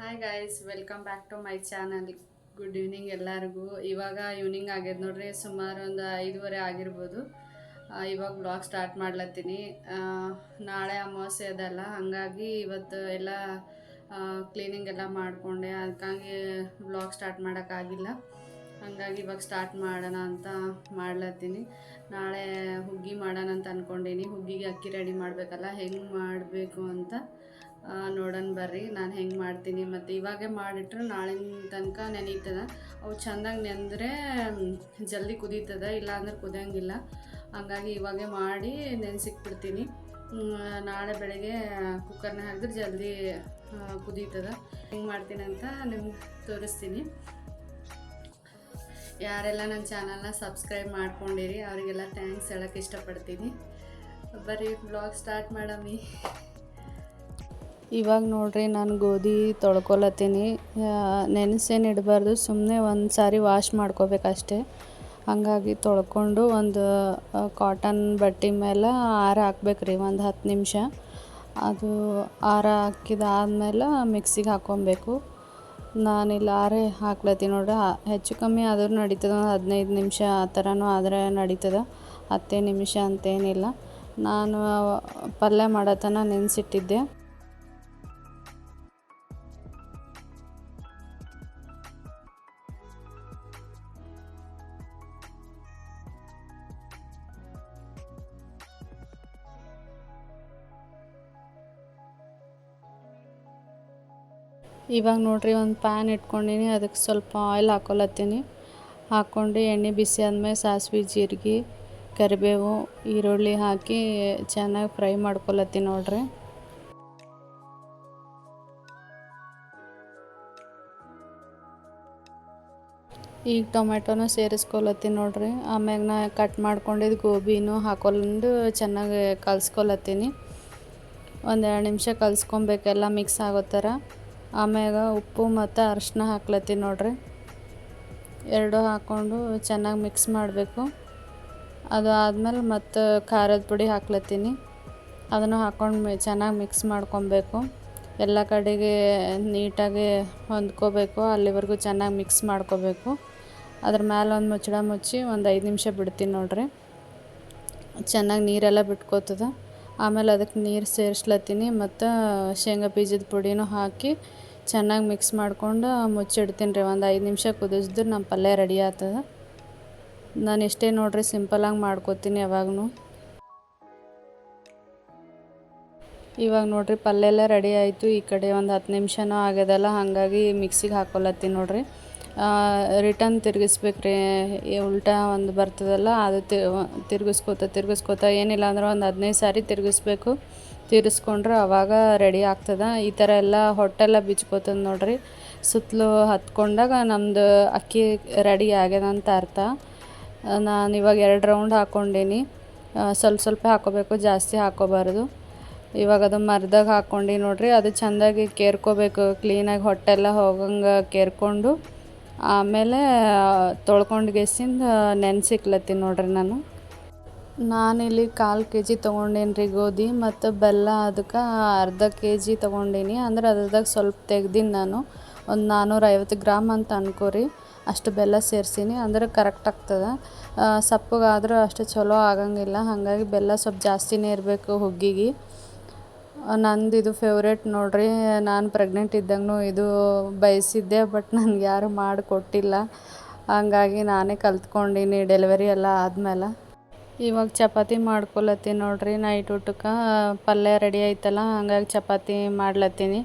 Hi guys welcome back to my channel good evening ಎಲ್ಲರಿಗೂ. ಇವಾಗ evening ಆಗ್ಯದ ನೋಡ್ರಿ, ಸುಮಾರು ಒಂದು ಐದುವರೆ ಆಗಿರ್ಬೋದು. ಇವಾಗ ಬ್ಲಾಗ್ ಸ್ಟಾರ್ಟ್ ಮಾಡ್ಲತ್ತೀನಿ. ನಾಳೆ ಅಮಾವಾಸ್ಯೆ ಅದಲ್ಲ, ಹಾಗಾಗಿ ಇವತ್ತು ಎಲ್ಲ ಕ್ಲೀನಿಂಗ್ ಎಲ್ಲ ಮಾಡಿಕೊಂಡೆ. ಅದಕ್ಕಾಗಿ ಬ್ಲಾಗ್ ಸ್ಟಾರ್ಟ್ ಮಾಡೋಕ್ಕಾಗಿಲ್ಲ ಹಾಗಾಗಿ ಇವಾಗ ಸ್ಟಾರ್ಟ್ ಮಾಡೋಣ ಅಂತ ಮಾಡ್ಲತ್ತೀನಿ. ನಾಳೆ ಹುಗ್ಗಿ ಮಾಡೋಣ ಅಂತ ಅಂದ್ಕೊಂಡೀನಿ ಹುಗ್ಗಿಗೆ ಅಕ್ಕಿ ರೆಡಿ ಮಾಡಬೇಕಲ್ಲ, ಹೆಂಗೆ ಮಾಡಬೇಕು ಅಂತ. ನೋಡೋಣ ಬರ್ರಿ, ನಾನು ಹೆಂಗೆ ಮಾಡ್ತೀನಿ. ಮತ್ತು ಇವಾಗೆ ಮಾಡಿಟ್ರೆ ನಾಳಿನ ತನಕ ನೆನೀತದ. ಅವು ಚೆಂದಾಗಿ ನೆಂದರೆ ಜಲ್ದಿ ಕುದೀತದ ಇಲ್ಲಾಂದ್ರೆ ಕುದಿಯಂಗಿಲ್ಲ. ಹಂಗಾಗಿ ಇವಾಗೆ ಮಾಡಿ ನೆನೆಸಿಕ್ಬಿಡ್ತೀನಿ. ನಾಳೆ ಬೆಳಗ್ಗೆ ಕುಕ್ಕರ್ನ ಹಾಕಿದ್ರೆ ಜಲ್ದಿ ಕುದೀತದ. ಹೆಂಗೆ ಮಾಡ್ತೀನಿ ಅಂತ ನಿಮ್ಗೆ ತೋರಿಸ್ತೀನಿ. ಯಾರೆಲ್ಲ ನನ್ನ ಚಾನಲ್ನ ಸಬ್ಸ್ಕ್ರೈಬ್ ಮಾಡ್ಕೊಂಡಿರಿ, ಅವರಿಗೆಲ್ಲ ಥ್ಯಾಂಕ್ಸ್ ಹೇಳೋಕ್ಕೆ ಇಷ್ಟಪಡ್ತೀನಿ. ಬರೀ ಬ್ಲಾಗ್ ಸ್ಟಾರ್ಟ್ ಮಾಡಮ್ಮಿ. ಇವಾಗ ನೋಡ್ರಿ ನಾನು ಗೋಧಿ ತೊಳ್ಕೊಳತ್ತೀನಿ ನೆನೆಸೇನು ಇಡಬಾರ್ದು ಸುಮ್ಮನೆ ಒಂದು ಸಾರಿ ವಾಶ್ ಮಾಡ್ಕೋಬೇಕಷ್ಟೇ. ಹಾಗಾಗಿ ತೊಳ್ಕೊಂಡು ಒಂದು ಕಾಟನ್ ಬಟ್ಟೆ ಮೇಲೆ ಆರ ಹಾಕ್ಬೇಕ್ರಿ, ಒಂದು ಹತ್ತು ನಿಮಿಷ. ಅದು ಆರ ಹಾಕಿದಾದ್ಮೇಲೆ ಮಿಕ್ಸಿಗೆ ಹಾಕ್ಕೊಬೇಕು ನಾನಿಲ್ಲಿ ಆರೆ ಹಾಕ್ಲತ್ತೀನಿ ನೋಡ್ರಿ. ಹೆಚ್ಚು ಕಮ್ಮಿ ಆದರೂ ನಡೀತದೆ, ಒಂದು ಹದಿನೈದು ನಿಮಿಷ ಆ ಥರನೂ ಆದರೆ ನಡೀತದೆ. ಹತ್ತೇ ನಿಮಿಷ ಅಂತೇನಿಲ್ಲ. ನಾನು ಪಲ್ಯ ಮಾಡೋತನ ನೆನೆಸಿಟ್ಟಿದ್ದೆ. ಇವಾಗ ನೋಡ್ರಿ ಒಂದು ಪ್ಯಾನ್ ಇಟ್ಕೊಂಡಿನಿ, ಅದಕ್ಕೆ ಸ್ವಲ್ಪ ಆಯಿಲ್ ಹಾಕೊಲತ್ತೀನಿ. ಹಾಕ್ಕೊಂಡು ಎಣ್ಣೆ ಬಿಸಿ ಆದಮೇಲೆ ಸಾಸಿವೆ, ಜೀರಿಗೆ, ಕರಿಬೇವು, ಈರುಳ್ಳಿ ಹಾಕಿ ಚೆನ್ನಾಗಿ ಫ್ರೈ ಮಾಡ್ಕೊಳತ್ತೀನಿ ನೋಡ್ರಿ. ಈಗ ಟೊಮೆಟೊನ ಸೇರಿಸ್ಕೊಳತ್ತೀನಿ ನೋಡ್ರಿ. ಆಮ್ಯಾಗ ನಾ ಕಟ್ ಮಾಡ್ಕೊಂಡಿದ್ದು ಗೋಬಿನೂ ಹಾಕೊಂಡು ಚೆನ್ನಾಗಿ ಕಲ್ಸ್ಕೊಲತ್ತೀನಿ. ಒಂದೆರಡು ನಿಮಿಷ ಕಲಿಸ್ಕೊಬೇಕೆಲ್ಲ ಮಿಕ್ಸ್ ಆಗೋ ಥರ. ಆಮ್ಯಾಗ ಉಪ್ಪು ಮತ್ತು ಅರಿಶಿನ ಹಾಕ್ಲತ್ತೀನಿ ನೋಡ್ರಿ. ಎರಡು ಹಾಕ್ಕೊಂಡು ಚೆನ್ನಾಗಿ ಮಿಕ್ಸ್ ಮಾಡಬೇಕು. ಅದು ಆದಮೇಲೆ ಮತ್ತು ಖಾರದ ಪುಡಿ ಹಾಕ್ಲತ್ತೀನಿ. ಅದನ್ನು ಹಾಕ್ಕೊಂಡು ಚೆನ್ನಾಗಿ ಮಿಕ್ಸ್ ಮಾಡ್ಕೊಬೇಕು. ಎಲ್ಲ ಕಡೆಗೆ ನೀಟಾಗಿ ಹೊಂದ್ಕೋಬೇಕು. ಅಲ್ಲಿವರೆಗೂ ಚೆನ್ನಾಗಿ ಮಿಕ್ಸ್ ಮಾಡ್ಕೋಬೇಕು. ಅದ್ರ ಮೇಲೆ ಒಂದು ಮುಚ್ಚಳ ಮುಚ್ಚಿ ಒಂದು ಐದು ನಿಮಿಷ ಬಿಡ್ತೀನಿ ನೋಡ್ರಿ. ಚೆನ್ನಾಗಿ ನೀರೆಲ್ಲ ಬಿಟ್ಕೋತದ. ಆಮೇಲೆ ಅದಕ್ಕೆ ನೀರು ಸೇರಿಸ್ಲತ್ತೀನಿ ಮತ್ತು ಶೇಂಗಾ ಬೀಜದ ಪುಡಿನೂ ಹಾಕಿ ಚೆನ್ನಾಗಿ ಮಿಕ್ಸ್ ಮಾಡ್ಕೊಂಡು ಮುಚ್ಚಿಡ್ತೀನಿ ರೀ, ಒಂದು ಐದು ನಿಮಿಷ ಕುದಿಸಿದ್ರೆ ನಮ್ಮ ಪಲ್ಯ ರೆಡಿ ಆಗ್ತದ. ನಾನು ಇಷ್ಟೇ ನೋಡ್ರಿ ಸಿಂಪಲಾಗಿ ಮಾಡ್ಕೋತೀನಿ ಯಾವಾಗೂ ಇವಾಗ ನೋಡ್ರಿ, ಪಲ್ಯ ಎಲ್ಲ ರೆಡಿ ಆಯಿತು. ಈ ಕಡೆ ಒಂದು ಹತ್ತು ನಿಮಿಷನೂ ಆಗ್ಯದಲ್ಲ, ಹಾಗಾಗಿ ಮಿಕ್ಸಿಗೆ ಹಾಕೊಲತ್ತೀನಿ ನೋಡ್ರಿ. ರಿಟರ್ನ್ ತಿರ್ಗಿಸ್ಬೇಕ್ರಿ ಉಲ್ಟಾ ಒಂದು ಬರ್ತದಲ್ಲ, ಅದು ತಿರ್ಗಿಸ್ಕೋತ, ತಿರುಗಿಸ್ಕೋತ, ಏನಿಲ್ಲ ಅಂದ್ರೆ ಒಂದು ಹದಿನೈದು ಸಾರಿ ತಿರುಗಿಸ್ಬೇಕು. ತಿರ್ಸ್ಕೊಂಡ್ರೆ ಅವಾಗ ರೆಡಿ ಆಗ್ತದೆ. ಈ ಥರ ಎಲ್ಲ ಹೊಟ್ಟೆಲ್ಲ ಬಿಚ್ಕೋತದ ನೋಡ್ರಿ. ಸುತ್ತಲೂ ಹತ್ಕೊಂಡಾಗ ನಮ್ಮದು ಅಕ್ಕಿ ರೆಡಿ ಆಗ್ಯದ ಅಂತ ಅರ್ಥ. ನಾನು ಇವಾಗ ಎರಡು ರೌಂಡ್ ಹಾಕ್ಕೊಂಡೀನಿ ಸ್ವಲ್ಪ ಸ್ವಲ್ಪ ಹಾಕೋಬೇಕು, ಜಾಸ್ತಿ ಹಾಕೋಬಾರ್ದು. ಇವಾಗ ಅದು ಮರ್ದಾಗ ಹಾಕ್ಕೊಂಡು ನೋಡ್ರಿ. ಅದು ಚೆಂದಾಗಿ ಕೇರ್ಕೋಬೇಕು. ಕ್ಲೀನಾಗಿ ಹೊಟ್ಟೆಲ್ಲ ಹೋಗಂಗೆ ಕೇರ್ಕೊಂಡು. ಆಮೇಲೆ, ತೊಳ್ಕೊಂಡು ಗೆಸಿಂದ ನೆನೆಸಿಕ್ಲತ್ತೀನಿ ನೋಡ್ರಿ ನಾನು. ನಾನಿಲ್ಲಿ ಕಾಲು ಕೆ ಜಿ ತೊಗೊಂಡೇನಿ ರೀ ಗೋಧಿ ಮತ್ತು ಬೆಲ್ಲ ಅದಕ್ಕೆ ಅರ್ಧ ಕೆ ಜಿ ತೊಗೊಂಡೀನಿ. ಅಂದ್ರೆ ಅದ್ರದಾಗ ಸ್ವಲ್ಪ ತೆಗ್ದೀನಿ ನಾನು. ಒಂದು ನಾನ್ನೂರೈವತ್ತು ಗ್ರಾಮ್ ಅಂತ ಅನ್ಕೋರಿ. ಅಷ್ಟು ಬೆಲ್ಲ ಸೇರ್ಸೀನಿ. ಅಂದ್ರೆ ಕರೆಕ್ಟ್ ಆಗ್ತದೆ. ಸಪ್ಪಗಾದ್ರೂ ಅಷ್ಟು ಚಲೋ ಆಗಂಗಿಲ್ಲ. ಹಾಗಾಗಿ ಬೆಲ್ಲ ಸ್ವಲ್ಪ ಜಾಸ್ತಿನೇ ಇರಬೇಕು ಹುಗ್ಗಿಗೆ. ನಂದು ಇದು ಫೇವ್ರೇಟ್ ನೋಡ್ರಿ. ನಾನು ಪ್ರೆಗ್ನೆಂಟ್ ಇದ್ದಂಗೂ ಇದು ಬಯಸಿದ್ದೆ ಬಟ್ ನನಗೆ ಯಾರು ಮಾಡಿಕೊಟ್ಟಿಲ್ಲ. ಹಂಗಾಗಿ ನಾನೇ ಕಲ್ತ್ಕೊಂಡಿನಿ ಡೆಲಿವರಿ ಎಲ್ಲ ಆದ್ಮೇಲೆ. ಇವಾಗ ಚಪಾತಿ ಮಾಡ್ಕೊಳತ್ತೀನಿ ನೋಡ್ರಿ ನೈಟ್ ಊಟಕ್ಕೆ. ಪಲ್ಯ ರೆಡಿ ಆಯ್ತಲ್ಲ, ಹಂಗಾಗಿ ಚಪಾತಿ ಮಾಡ್ಲತ್ತೀನಿ.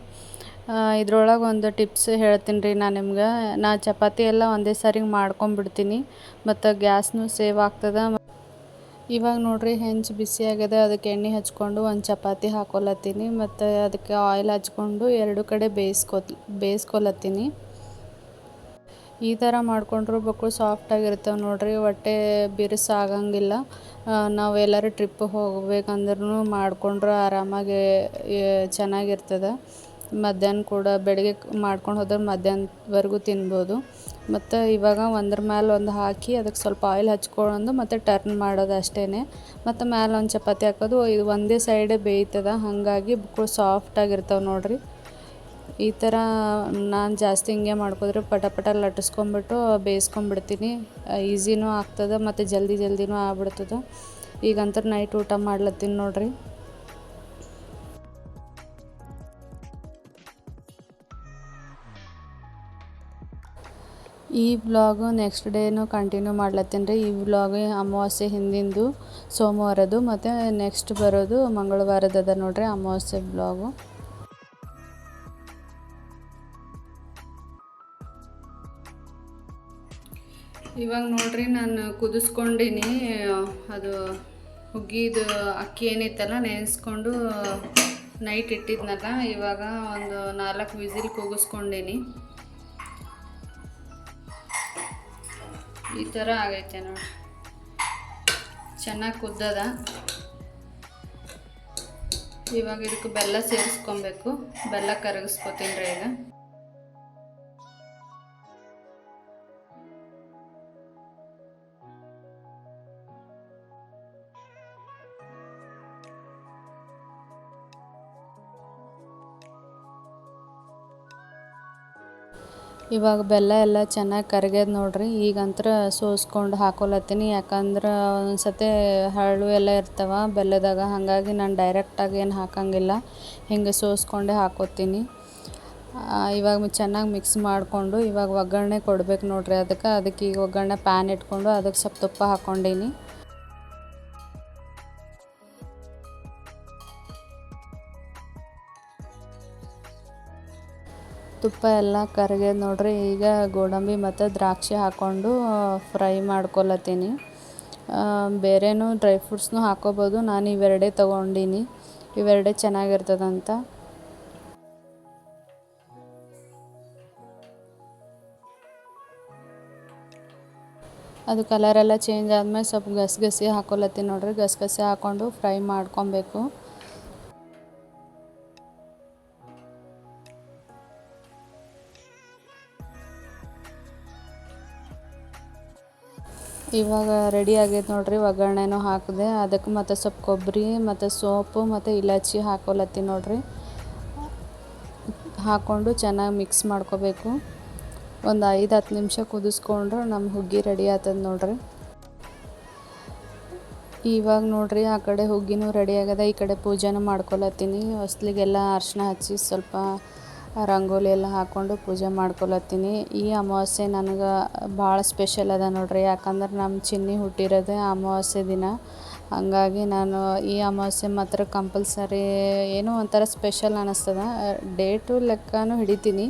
ಇದ್ರೊಳಗೆ ಒಂದು ಟಿಪ್ಸ್ ಹೇಳ್ತೀನಿ ರೀ ನಾನು ನಿಮ್ಗೆ. ನಾ ಚಪಾತಿ ಎಲ್ಲ ಒಂದೇ ಸಾರಿಗೆ ಮಾಡ್ಕೊಂಬಿಡ್ತೀನಿ, ಮತ್ತು ಗ್ಯಾಸ್ನೂ ಸೇವ್ ಆಗ್ತದೆ. ಇವಾಗ ನೋಡ್ರಿ ಹೆಂಚು ಬಿಸಿ ಆಗ್ಯದ, ಅದಕ್ಕೆ ಎಣ್ಣೆ ಹಚ್ಕೊಂಡು ಒಂದು ಚಪಾತಿ ಹಾಕೊಲತ್ತೀನಿ. ಮತ್ತು ಅದಕ್ಕೆ ಆಯಿಲ್ ಹಚ್ಕೊಂಡು ಎರಡು ಕಡೆ ಬೇಯಿಸ್ಕೊ ಬೇಯಿಸ್ಕೊಲತ್ತೀನಿ. ಈ ಥರ ಮಾಡ್ಕೊಂಡ್ರು ಬಕ್ಕಳು ಸಾಫ್ಟಾಗಿರ್ತವೆ ನೋಡ್ರಿ, ಹೊಟ್ಟೆ ಬಿರುಸು ಆಗಂಗಿಲ್ಲ. ನಾವು ಎಲ್ಲರೂ ಟ್ರಿಪ್ಪಿಗೆ ಹೋಗ್ಬೇಕಂದ್ರೂ ಮಾಡ್ಕೊಂಡ್ರೆ ಆರಾಮಾಗಿ ಚೆನ್ನಾಗಿರ್ತದೆ. ಮಧ್ಯಾಹ್ನ ಕೂಡ ಬೆಳಗ್ಗೆ ಮಾಡ್ಕೊಂಡು ಹೋದ್ರೆ ಮಧ್ಯಾಹ್ನವರೆಗೂ ತಿನ್ಬೋದು. ಮತ್ತು ಇವಾಗ ಒಂದ್ರ ಮೇಲೆ ಒಂದು ಹಾಕಿ ಅದಕ್ಕೆ ಸ್ವಲ್ಪ ಆಯಿಲ್ ಹಚ್ಕೊಂಡು ಮತ್ತು ಟರ್ನ್ ಮಾಡೋದು ಅಷ್ಟೇ ಮತ್ತು ಮ್ಯಾಲೆ ಒಂದು ಚಪಾತಿ ಹಾಕೋದು ಇದು ಒಂದೇ ಸೈಡೇ ಬೇಯ್ತದ, ಹಾಗಾಗಿ ಬಕ್ಕಳು ಸಾಫ್ಟಾಗಿರ್ತಾವೆ ನೋಡಿರಿ. ಈ ಥರ ನಾನು ಜಾಸ್ತಿ ಹಿಂಗೆ ಮಾಡ್ಕೋದ್ರೆ ಪಟ ಪಟ ಲಟ್ಟಿಸ್ಕೊಂಬಿಟ್ಟು ಬೇಯಿಸ್ಕೊಂಬಿಡ್ತೀನಿ ಈಸಿನೂ ಆಗ್ತದೆ, ಮತ್ತು ಜಲ್ದಿ ಜಲ್ದಿನೂ ಆಗ್ಬಿಡ್ತದೆ. ಈಗಂತೂ ನೈಟ್ ಊಟ ಮಾಡ್ಲತ್ತೀನಿ ನೋಡ್ರಿ. ಈ ಬ್ಲಾಗ್ ನೆಕ್ಸ್ಟ್ ಡೇನು ಕಂಟಿನ್ಯೂ ಮಾಡ್ಲತ್ತೀನಿ ರೀ. ಈ ಬ್ಲಾಗ್ ಅಮಾವಾಸ್ಯೆ ಹಿಂದಿಂದು, ಸೋಮವಾರದ್ದು ಮತ್ತು ನೆಕ್ಸ್ಟ್ ಬರೋದು ಮಂಗಳವಾರದದ ನೋಡ್ರಿ ಅಮಾವಾಸ್ಯೆ ಬ್ಲಾಗು ಇವಾಗ ನೋಡ್ರಿ ನಾನು ಕುದಿಸ್ಕೊಂಡಿನಿ, ಅದು ಹುಗ್ಗಿದು ಅಕ್ಕಿ ಏನಿತ್ತಲ್ಲ ನೆನೆಸ್ಕೊಂಡು ನೈಟ್ ಇಟ್ಟಿದ್ನಲ್ಲ, ಇವಾಗ ಒಂದು ನಾಲ್ಕು ವಿಸಿಲ್ ಕೂಗಿಸ್ಕೊಂಡೀನಿ. ಈ ಥರ ಆಗೈತೆ ನೋಡಿ. ಚೆನ್ನಾಗಿ ಕುದ್ದದ. ಇವಾಗ ಇದಕ್ಕೆ ಬೆಲ್ಲ ಸೇರಿಸ್ಕೊಬೇಕು. ಬೆಲ್ಲ ಕರಗಿಸ್ಕೊತೀನಿ ರೀ ಈಗ. ಇವಾಗ ಬೆಲ್ಲ ಎಲ್ಲ ಚೆನ್ನಾಗಿ ಕರ್ಗ್ಯದ ನೋಡ್ರಿ, ಈಗಂತ್ರ ಸೋಸ್ಕೊಂಡು ಹಾಕೊಲತ್ತೀನಿ. ಯಾಕಂದ್ರೆ ಒಂದ್ಸತಿ ಹರಳು ಎಲ್ಲ ಇರ್ತವೆ ಬೆಲ್ಲದಾಗ, ಹಾಗಾಗಿ ನಾನು ಡೈರೆಕ್ಟಾಗಿ ಏನು ಹಾಕಂಗಿಲ್ಲ. ಹಿಂಗೆ ಸೋಸ್ಕೊಂಡೇ ಹಾಕೋತೀನಿ. ಇವಾಗ ಚೆನ್ನಾಗಿ ಮಿಕ್ಸ್ ಮಾಡಿಕೊಂಡು ಇವಾಗ ಒಗ್ಗರಣೆ ಕೊಡ್ಬೇಕು ನೋಡ್ರಿ ಅದಕ್ಕೆ. ಅದಕ್ಕೆ ಈಗ ಒಗ್ಗರಣೆ ಪ್ಯಾನ್ ಇಟ್ಕೊಂಡು ಅದಕ್ಕೆ ಸ್ವಲ್ಪ ತುಪ್ಪ ಹಾಕ್ಕೊಂಡೀನಿ ತುಪ್ಪ ಎಲ್ಲ ಕರಗ್ಯದ ನೋಡ್ರಿ, ಈಗ ಗೋಡಂಬಿ ಮತ್ತು ದ್ರಾಕ್ಷಿ ಹಾಕ್ಕೊಂಡು ಫ್ರೈ ಮಾಡ್ಕೊಳತ್ತೀನಿ ಬೇರೆನೂ ಡ್ರೈ ಫ್ರೂಟ್ಸ್ನು ಹಾಕೋಬೋದು. ನಾನು ಇವೆರಡೇ ತೊಗೊಂಡೀನಿ. ಇವೆರಡೇ ಚೆನ್ನಾಗಿರ್ತದಂತ. ಅದು ಕಲರೆಲ್ಲ ಚೇಂಜ್ ಆದಮೇಲೆ ಸ್ವಲ್ಪ ಗಸಗಸೆ ಹಾಕೊಳತ್ತೀನಿ ನೋಡ್ರಿ. ಗಸಗಸೆ ಹಾಕ್ಕೊಂಡು ಫ್ರೈ ಮಾಡ್ಕೊಬೇಕು. ಇವಾಗ ರೆಡಿ ಆಗೈತೆ ನೋಡ್ರಿ, ಒಗ್ಗರಣೆನೂ ಹಾಕಿದೆ ಅದಕ್ಕೆ ಮತ್ತು ಸ್ವಲ್ಪ ಕೊಬ್ಬರಿ ಮತ್ತು ಸೋಪು, ಮತ್ತು ಇಲಾಚಿ ಹಾಕೊಲತ್ತೀನಿ ನೋಡ್ರಿ. ಹಾಕ್ಕೊಂಡು ಚೆನ್ನಾಗಿ ಮಿಕ್ಸ್ ಮಾಡ್ಕೋಬೇಕು. ಒಂದು ಐದು ಹತ್ತು ನಿಮಿಷ ಕುದಿಸ್ಕೊಂಡ್ರೆ ನಮ್ಮ ಹುಗ್ಗಿ ರೆಡಿ ಆಗ್ತದೆ ನೋಡ್ರಿ. ಇವಾಗ ನೋಡ್ರಿ, ಆ ಕಡೆ ಹುಗ್ಗಿನೂ ರೆಡಿ ಆಗ್ಯದ ಈ ಕಡೆ ಪೂಜೆನೂ ಮಾಡ್ಕೊಳತ್ತೀನಿ. ಹೊಸ್ಲಿಗೆಲ್ಲ ಅರ್ಶಿನ ಹಚ್ಚಿ ಸ್ವಲ್ಪ ರಂಗೋಲಿ ಎಲ್ಲ ಹಾಕ್ಕೊಂಡು ಪೂಜೆ ಮಾಡ್ಕೊಳತ್ತೀನಿ. ಈ ಅಮಾವಾಸ್ಯೆ ನನಗೆ ಭಾಳ ಸ್ಪೆಷಲ್ ಅದ ನೋಡ್ರಿ. ಯಾಕಂದ್ರೆ ನಮ್ಮ ಚಿನ್ನಿ ಹುಟ್ಟಿರೋದೇ ಅಮಾವಾಸ್ಯೆ ದಿನ. ಹಾಗಾಗಿ ನಾನು ಈ ಅಮಾವಾಸ್ಯೆ ಮಾತ್ರ ಕಂಪಲ್ಸರಿ ಏನೋ ಒಂಥರ ಸ್ಪೆಷಲ್ ಅನ್ನಿಸ್ತದ ಡೇಟು ಲೆಕ್ಕನೂ ಹಿಡಿತೀನಿ.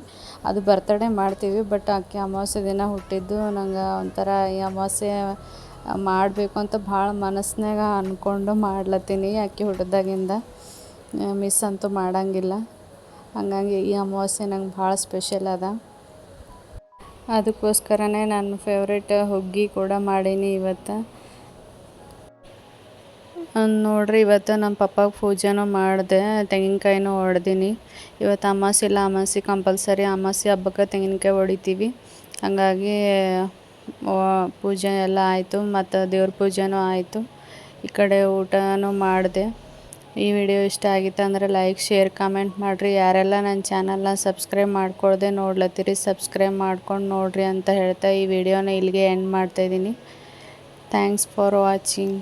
ಅದು ಬರ್ತಡೇ ಮಾಡ್ತೀವಿ ಬಟ್ ಆಕೆ ಅಮಾವಾಸ್ಯೆ ದಿನ ಹುಟ್ಟಿದ್ದು ನಂಗೆ ಒಂಥರ ಈ ಅಮಾವಾಸ್ಯೆ ಮಾಡಬೇಕು ಅಂತ ಭಾಳ ಮನಸ್ಸಿನಾಗ ಅಂದ್ಕೊಂಡು ಮಾಡ್ಲತ್ತೀನಿ. ಆಕೆ ಹುಟ್ಟಿದಾಗಿಂದ, ಮಿಸ್ ಅಂತೂ ಮಾಡಂಗಿಲ್ಲ. ಹಾಗಾಗಿ ಈ ಅಮಾವಾಸ್ಯೆ ನಂಗೆ ಭಾಳ ಸ್ಪೆಷಲ್ ಅದ. ಅದಕ್ಕೋಸ್ಕರನೇ ನನ್ನ ಫೇವ್ರೇಟ್ ಹುಗ್ಗಿ ಕೂಡ ಮಾಡೀನಿ ಇವತ್ತು. ನೋಡ್ರಿ ಇವತ್ತು ನಮ್ಮ ಪಪ್ಪಾಗೆ ಪೂಜೆನೂ ಮಾಡಿದೆ, ತೆಂಗಿನಕಾಯಿನೂ ಹೊಡೆದೀನಿ ಇವತ್ತು ಅಮಾಸೆ ಇಲ್ಲ ಅಮಾಸೆ ಕಂಪಲ್ಸರಿ ಅಮಾಸೆ ಹಬ್ಬಕ್ಕೆ ತೆಂಗಿನಕಾಯಿ ಹೊಡಿತೀವಿ. ಹಂಗಾಗಿ ಪೂಜೆ ಎಲ್ಲ ಆಯಿತು, ಮತ್ತು ದೇವ್ರ ಪೂಜೆನೂ ಆಯಿತು. ಈ ಕಡೆ ಊಟನೂ ಮಾಡಿದೆ. ಈ ವಿಡಿಯೋ ಇಷ್ಟ ಆಗಿತ್ತು ಲೈಕ್, ಶೇರ್, ಕಮೆಂಟ್ ಮಾಡಿರಿ. ಯಾರೆಲ್ಲ ನನ್ನ ಚಾನಲ್ನ ಸಬ್ಸ್ಕ್ರೈಬ್ ಮಾಡ್ಕೊಳ್ದೆ ನೋಡ್ಲತ್ತೀರಿ, ಸಬ್ಸ್ಕ್ರೈಬ್ ಮಾಡ್ಕೊಂಡು ನೋಡಿರಿ ಅಂತ ಹೇಳ್ತಾ ಈ ವಿಡಿಯೋನ ಇಲ್ಲಿಗೆ ಎಂಡ್ ಮಾಡ್ತಾಯಿದ್ದೀನಿ ಥ್ಯಾಂಕ್ಸ್ ಫಾರ್ ವಾಚಿಂಗ್